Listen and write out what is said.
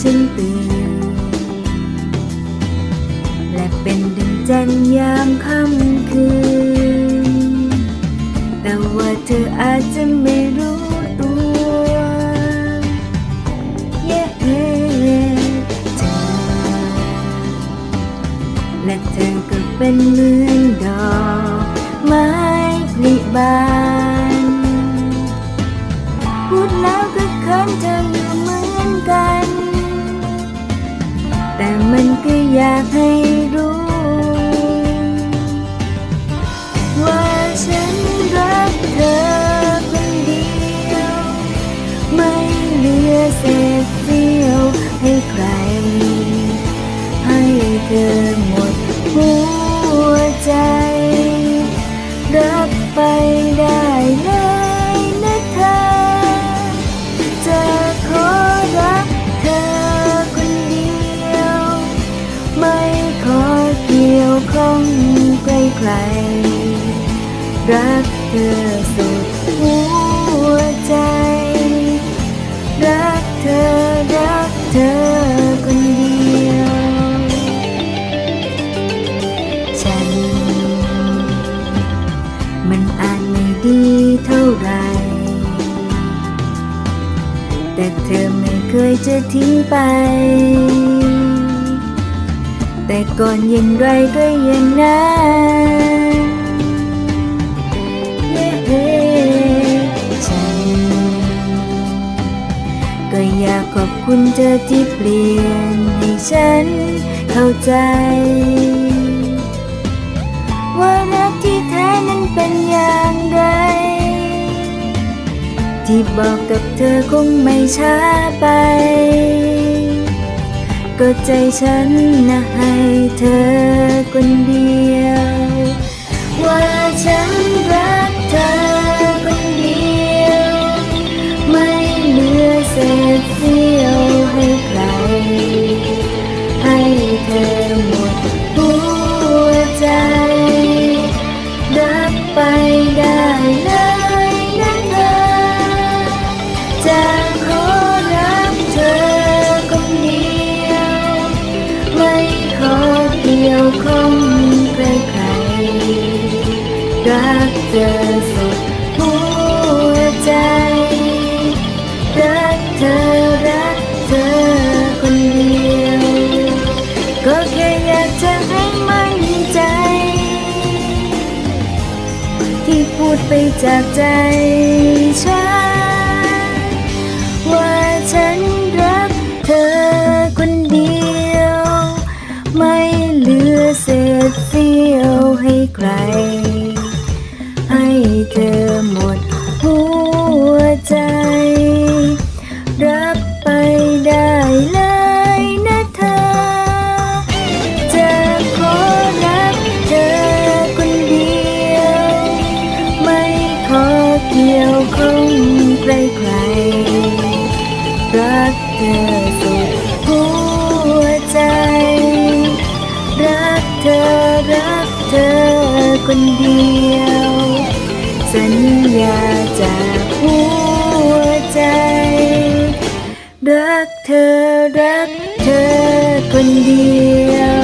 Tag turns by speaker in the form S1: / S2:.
S1: ฉันตื่น และเป็นดึงจันยามค่ำคืน แต่ว่าเธออาจจะไม่รู้ มันก็อยากให้รู้ ว่าฉันรักเธอคนเดียว ไม่เหลือเศษเสี้ยวให้ใคร ให้เธอหมด กี่ยวข้องใกล้ๆรักเธอสุดหัวใจ รักเธอ รักเธอคนเดียว ฉัน มันอาจไม่ดีเท่าไร แต่เธอไม่เคยจะทิ้งไป แต่ก่อนอย่างไรก็อย่างนั้นเย้ฉันก็อยากขอบคุณเธอที่เปลี่ยนให้ฉันเข้าใจ ว่ารักที่แท้นั้นเป็นอย่างไร ที่บอกกับเธอคงไม่ช้าไป ก็ใจฉันนะให้เธอคนเดียว ว่าฉัน ยวข้องใครรักเธอสุดหัวใจ รักเธอรักเธอคนเดียว ก็แค่อยากจะให้มั่นใจ ที่พูดไปจากใจฉัน ร ให้เธอหมดหัวใจ รับไปได้เลยนะเธอ จะขอรับเธอคนเดียว ไม่ขอเกี่ยวข้องใครๆรักเธอสุดหัวใจ รักเธอรักเธอ คนเดียว สัญญาจากหัวใจ รักเธอรักเธอคนเดียว